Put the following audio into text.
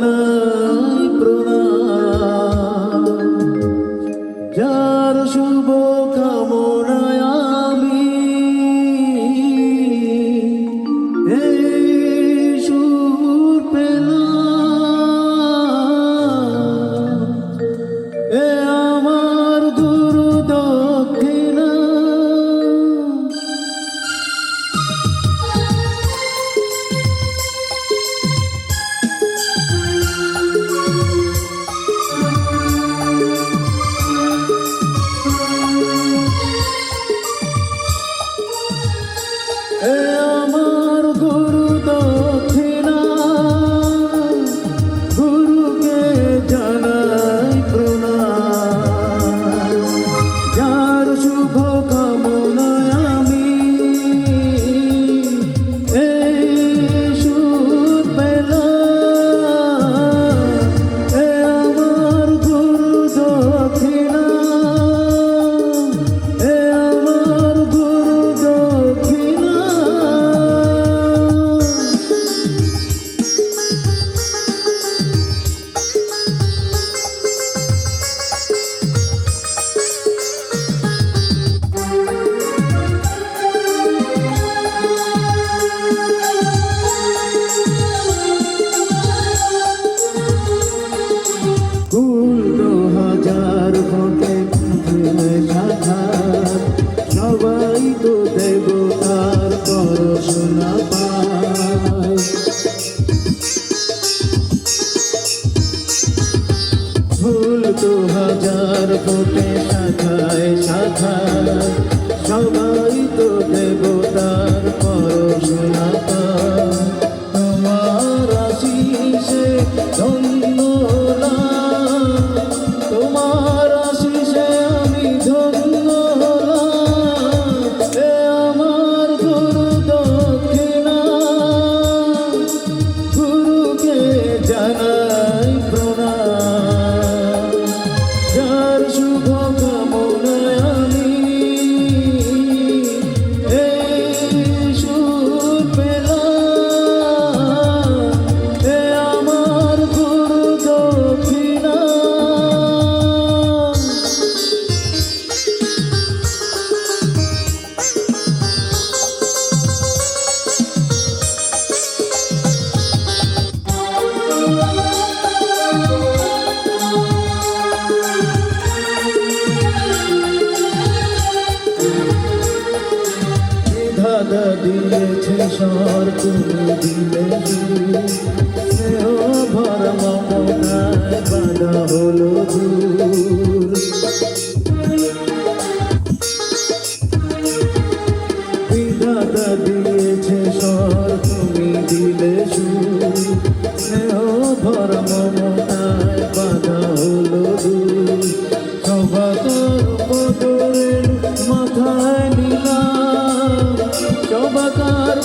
Hallelujah. will তো হাজার ফুটে শাখায় শাখায় সবাই তো দেবতার পরশনা তোমার আশিসে ধন্য দিয়েছে সর তুমি দিলে স্নেহ ভরা মমনায় বাধা হলো দূর বিধাতা দিয়েছে সর তুমি দিলে সুর। স্নেহ ভরা মমনায়